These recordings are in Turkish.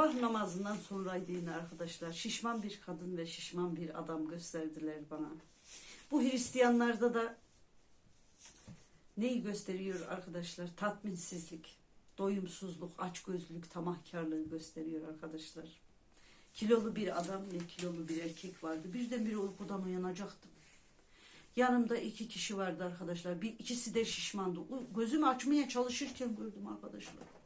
Sabah namazından sonraydı arkadaşlar. Şişman bir kadın ve şişman bir adam gösterdiler bana. Bu Hristiyanlarda da neyi gösteriyor arkadaşlar? Tatminsizlik, doyumsuzluk, açgözlülük, tamahkarlığı gösteriyor arkadaşlar. Kilolu bir adam ve kilolu bir erkek vardı. Birdenbire uykudan uyanacaktım. Yanımda iki kişi vardı arkadaşlar. Bir ikisi de şişmandı. Gözümü açmaya çalışırken gördüm arkadaşlar.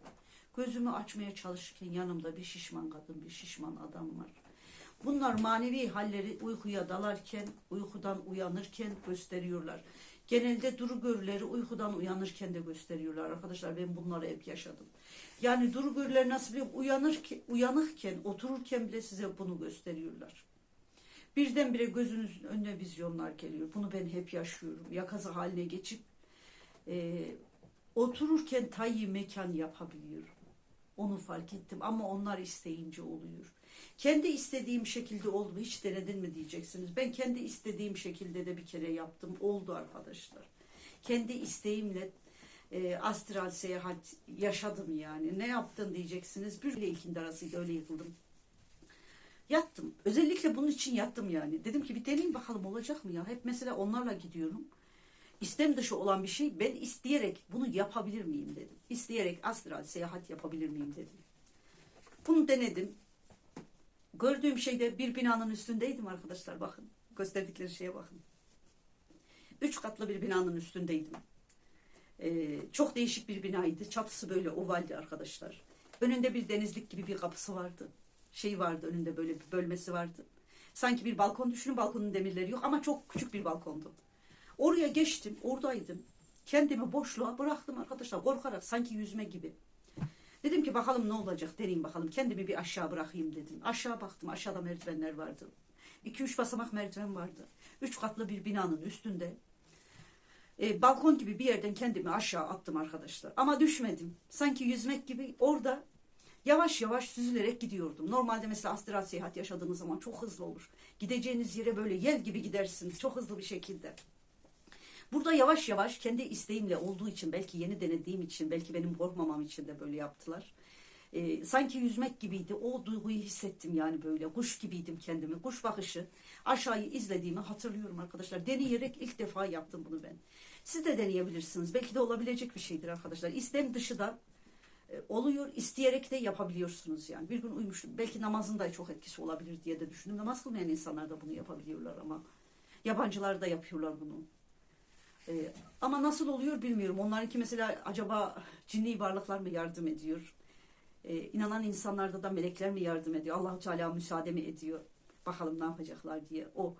Gözümü açmaya çalışırken yanımda bir şişman kadın, bir şişman adam var. Bunlar manevi halleri uykuya dalarken, uykudan uyanırken gösteriyorlar. Genelde duru görüleri uykudan uyanırken de gösteriyorlar arkadaşlar. Ben bunları hep yaşadım. Yani duru görüleri nasıl bir uyanırken, uyanıkken, otururken bile size bunu gösteriyorlar. Birdenbire gözünüzün önüne vizyonlar geliyor. Bunu ben hep yaşıyorum. Yakazı haline geçip e, otururken tayyi mekan yapabiliyorum. Onu fark ettim ama onlar isteyince oluyor. Kendi istediğim şekilde oldu hiç denedin mi diyeceksiniz. Ben kendi istediğim şekilde de bir kere yaptım. Oldu arkadaşlar. Kendi isteğimle e, astral seyahat yaşadım yani. Ne yaptın diyeceksiniz. Bir ile ikindi arasıydı öyle yıkıldım. Yattım. Özellikle bunun için yattım yani. Dedim ki bir deneyim bakalım olacak mı ya. Hep mesela onlarla gidiyorum. İstem dışı olan bir şey ben isteyerek bunu yapabilir miyim dedim. İsteyerek astral seyahat yapabilir miyim dedim. Bunu denedim. Gördüğüm şeyde bir binanın üstündeydim arkadaşlar bakın. Gösterdikleri şeye bakın. Üç katlı bir binanın üstündeydim. Ee, çok değişik bir binaydı. Çatısı böyle ovaldi arkadaşlar. Önünde bir denizlik gibi bir kapısı vardı. Şey vardı önünde böyle bir bölmesi vardı. Sanki bir balkon düşünün balkonun demirleri yok ama çok küçük bir balkondu. Oraya geçtim, oradaydım. Kendimi boşluğa bıraktım arkadaşlar korkarak sanki yüzme gibi. Dedim ki bakalım ne olacak deneyim bakalım. Kendimi bir aşağı bırakayım dedim. Aşağı baktım aşağıda merdivenler vardı. 2-3 basamak merdiven vardı. Üç katlı bir binanın üstünde. E, balkon gibi bir yerden kendimi aşağı attım arkadaşlar. Ama düşmedim. Sanki yüzmek gibi orada yavaş yavaş süzülerek gidiyordum. Normalde mesela astral seyahat yaşadığınız zaman çok hızlı olur. Gideceğiniz yere böyle yel gibi gidersiniz çok hızlı bir şekilde. Burada yavaş yavaş kendi isteğimle olduğu için belki yeni denediğim için belki benim korkmamam için de böyle yaptılar. Ee, sanki yüzmek gibiydi. O duyguyu hissettim yani böyle. Kuş gibiydim kendimi. Kuş bakışı. Aşağıyı izlediğimi hatırlıyorum arkadaşlar. Deneyerek ilk defa yaptım bunu ben. Siz de deneyebilirsiniz. Belki de olabilecek bir şeydir arkadaşlar. İstem dışı da e, oluyor. isteyerek de yapabiliyorsunuz yani. Bir gün uyumuştum. Belki namazın da çok etkisi olabilir diye de düşündüm. Namaz kılmayan insanlar da bunu yapabiliyorlar ama. Yabancılar da yapıyorlar bunu. Ee, ama nasıl oluyor bilmiyorum. Onlarınki mesela acaba cinni varlıklar mı yardım ediyor? Ee, inanan insanlarda da melekler mi yardım ediyor? Allahu Teala müsaade mi ediyor? Bakalım ne yapacaklar diye. O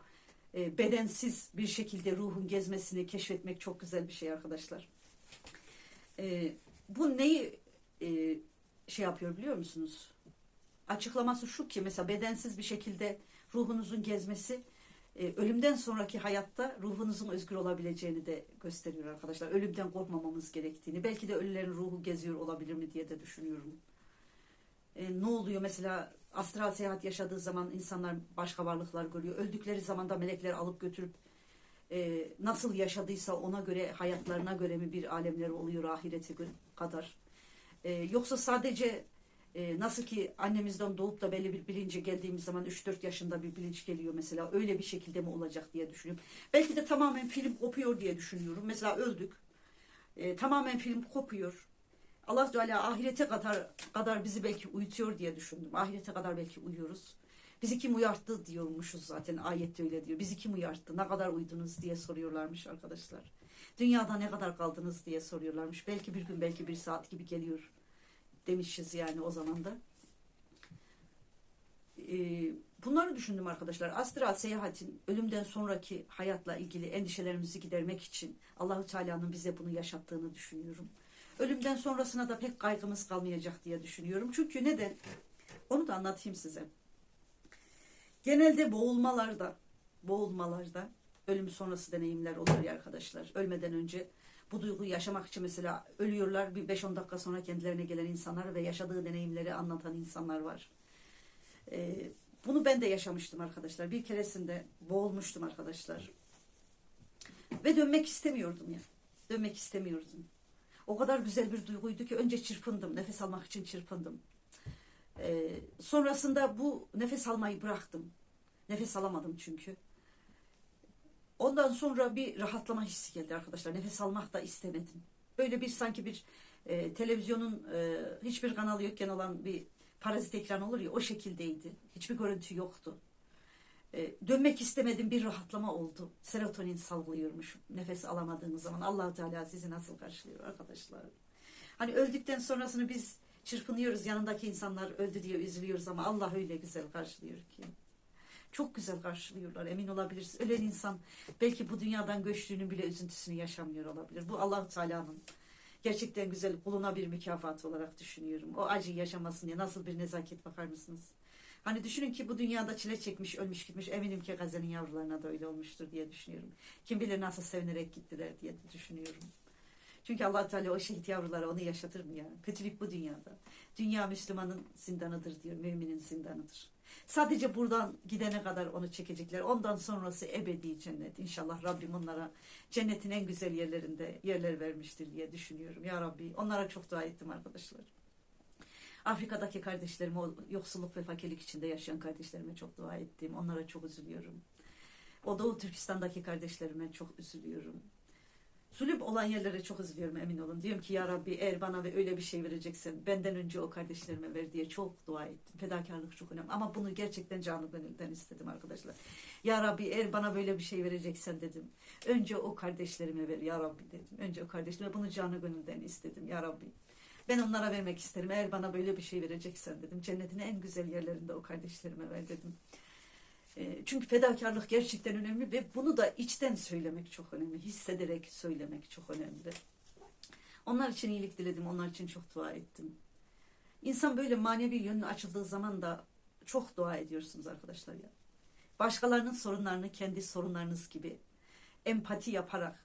e, bedensiz bir şekilde ruhun gezmesini keşfetmek çok güzel bir şey arkadaşlar. Ee, bu neyi e, şey yapıyor biliyor musunuz? Açıklaması şu ki mesela bedensiz bir şekilde ruhunuzun gezmesi e, ölümden sonraki hayatta ruhunuzun özgür olabileceğini de gösteriyor arkadaşlar. Ölümden korkmamamız gerektiğini. Belki de ölülerin ruhu geziyor olabilir mi diye de düşünüyorum. E, ne oluyor mesela astral seyahat yaşadığı zaman insanlar başka varlıklar görüyor. Öldükleri zaman da melekler alıp götürüp e, nasıl yaşadıysa ona göre hayatlarına göre mi bir alemleri oluyor ahirete kadar. E, yoksa sadece e, nasıl ki annemizden doğup da belli bir bilince geldiğimiz zaman 3-4 yaşında bir bilinç geliyor mesela öyle bir şekilde mi olacak diye düşünüyorum. Belki de tamamen film kopuyor diye düşünüyorum. Mesela öldük. E, tamamen film kopuyor. Allah Teala ahirete kadar kadar bizi belki uyutuyor diye düşündüm. Ahirete kadar belki uyuyoruz. Bizi kim uyarttı diyormuşuz zaten ayette öyle diyor. Bizi kim uyarttı? Ne kadar uydunuz diye soruyorlarmış arkadaşlar. Dünyada ne kadar kaldınız diye soruyorlarmış. Belki bir gün belki bir saat gibi geliyor demişiz yani o zaman da. Ee, bunları düşündüm arkadaşlar. Astral seyahatin ölümden sonraki hayatla ilgili endişelerimizi gidermek için Allahu Teala'nın bize bunu yaşattığını düşünüyorum. Ölümden sonrasına da pek kaygımız kalmayacak diye düşünüyorum. Çünkü neden? Onu da anlatayım size. Genelde boğulmalarda, boğulmalarda ölüm sonrası deneyimler olur ya arkadaşlar. Ölmeden önce bu duyguyu yaşamak için mesela ölüyorlar bir 5-10 dakika sonra kendilerine gelen insanlar ve yaşadığı deneyimleri anlatan insanlar var. Ee, bunu ben de yaşamıştım arkadaşlar. Bir keresinde boğulmuştum arkadaşlar. Ve dönmek istemiyordum ya. Dönmek istemiyordum. O kadar güzel bir duyguydu ki önce çırpındım. Nefes almak için çırpındım. Ee, sonrasında bu nefes almayı bıraktım. Nefes alamadım çünkü. Ondan sonra bir rahatlama hissi geldi arkadaşlar. Nefes almak da istemedim. Böyle bir sanki bir e, televizyonun e, hiçbir kanalı yokken olan bir parazit ekran olur ya o şekildeydi. Hiçbir görüntü yoktu. E, dönmek istemedim bir rahatlama oldu. Serotonin salgılıyormuş nefes alamadığınız zaman. allah Teala sizi nasıl karşılıyor arkadaşlar? Hani öldükten sonrasını biz çırpınıyoruz yanındaki insanlar öldü diye üzülüyoruz ama Allah öyle güzel karşılıyor ki. Çok güzel karşılıyorlar emin olabilirsiniz. Ölen insan belki bu dünyadan göçtüğünün bile üzüntüsünü yaşamıyor olabilir. Bu allah Teala'nın gerçekten güzel kuluna bir mükafat olarak düşünüyorum. O acıyı yaşamasın diye nasıl bir nezaket bakar mısınız? Hani düşünün ki bu dünyada çile çekmiş, ölmüş gitmiş. Eminim ki Gaze'nin yavrularına da öyle olmuştur diye düşünüyorum. Kim bilir nasıl sevinerek gittiler diye düşünüyorum. Çünkü allah Teala o şehit yavrulara onu yaşatır mı ya? Kötülük bu dünyada. Dünya Müslümanın zindanıdır diyor, müminin zindanıdır. Sadece buradan gidene kadar onu çekecekler. Ondan sonrası ebedi cennet. İnşallah Rabbim onlara cennetin en güzel yerlerinde yerler vermiştir diye düşünüyorum. Ya Rabbi onlara çok dua ettim arkadaşlar. Afrika'daki kardeşlerime, yoksulluk ve fakirlik içinde yaşayan kardeşlerime çok dua ettim. Onlara çok üzülüyorum. O Doğu Türkistan'daki kardeşlerime çok üzülüyorum. Zulüm olan yerlere çok üzülüyorum emin olun. Diyorum ki ya Rabbi eğer bana ve öyle bir şey vereceksen benden önce o kardeşlerime ver diye çok dua ettim. Fedakarlık çok önemli. Ama bunu gerçekten canı gönülden istedim arkadaşlar. Ya Rabbi eğer bana böyle bir şey vereceksen dedim. Önce o kardeşlerime ver ya Rabbi dedim. Önce o kardeşlerime bunu canı gönülden istedim ya Rabbi. Ben onlara vermek isterim. Eğer bana böyle bir şey vereceksen dedim. Cennetin en güzel yerlerinde o kardeşlerime ver dedim. E, Çünkü fedakarlık gerçekten önemli ve bunu da içten söylemek çok önemli. Hissederek söylemek çok önemli. Onlar için iyilik diledim. Onlar için çok dua ettim. İnsan böyle manevi yönü açıldığı zaman da çok dua ediyorsunuz arkadaşlar ya. Başkalarının sorunlarını kendi sorunlarınız gibi empati yaparak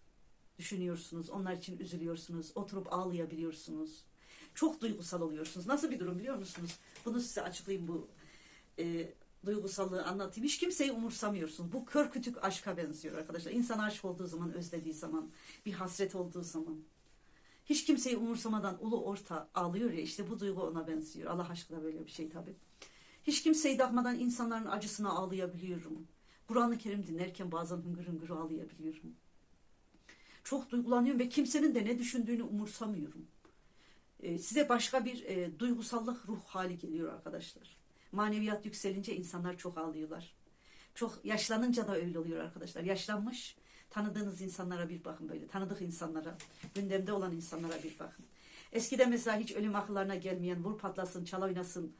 düşünüyorsunuz. Onlar için üzülüyorsunuz. Oturup ağlayabiliyorsunuz. Çok duygusal oluyorsunuz. Nasıl bir durum biliyor musunuz? Bunu size açıklayayım bu e, duygusallığı anlatayım. Hiç kimseyi umursamıyorsun. Bu kör kütük aşka benziyor arkadaşlar. İnsan aşık olduğu zaman, özlediği zaman, bir hasret olduğu zaman. Hiç kimseyi umursamadan ulu orta ağlıyor ya işte bu duygu ona benziyor. Allah aşkına böyle bir şey tabii. Hiç kimseyi takmadan insanların acısına ağlayabiliyorum. Kur'an-ı Kerim dinlerken bazen hıngır hıngır ağlayabiliyorum. Çok duygulanıyorum ve kimsenin de ne düşündüğünü umursamıyorum. Ee, size başka bir e, duygusallık ruh hali geliyor arkadaşlar. Maneviyat yükselince insanlar çok ağlıyorlar. Çok yaşlanınca da öyle oluyor arkadaşlar. Yaşlanmış tanıdığınız insanlara bir bakın böyle. Tanıdık insanlara, gündemde olan insanlara bir bakın. Eskiden mesela hiç ölüm akıllarına gelmeyen, vur patlasın, çal oynasın,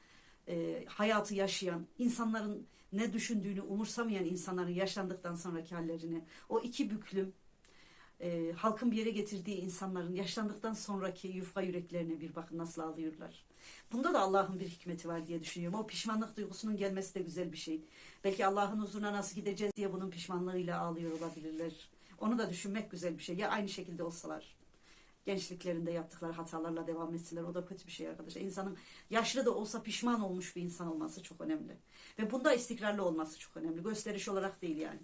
e, hayatı yaşayan, insanların ne düşündüğünü umursamayan insanların yaşlandıktan sonraki hallerini, o iki büklüm, e, halkın bir yere getirdiği insanların yaşlandıktan sonraki yufka yüreklerine bir bakın nasıl ağlıyorlar. Bunda da Allah'ın bir hikmeti var diye düşünüyorum. O pişmanlık duygusunun gelmesi de güzel bir şey. Belki Allah'ın huzuruna nasıl gideceğiz diye bunun pişmanlığıyla ağlıyor olabilirler. Onu da düşünmek güzel bir şey. Ya aynı şekilde olsalar. Gençliklerinde yaptıkları hatalarla devam etseler o da kötü bir şey arkadaşlar. İnsanın yaşlı da olsa pişman olmuş bir insan olması çok önemli. Ve bunda istikrarlı olması çok önemli. Gösteriş olarak değil yani.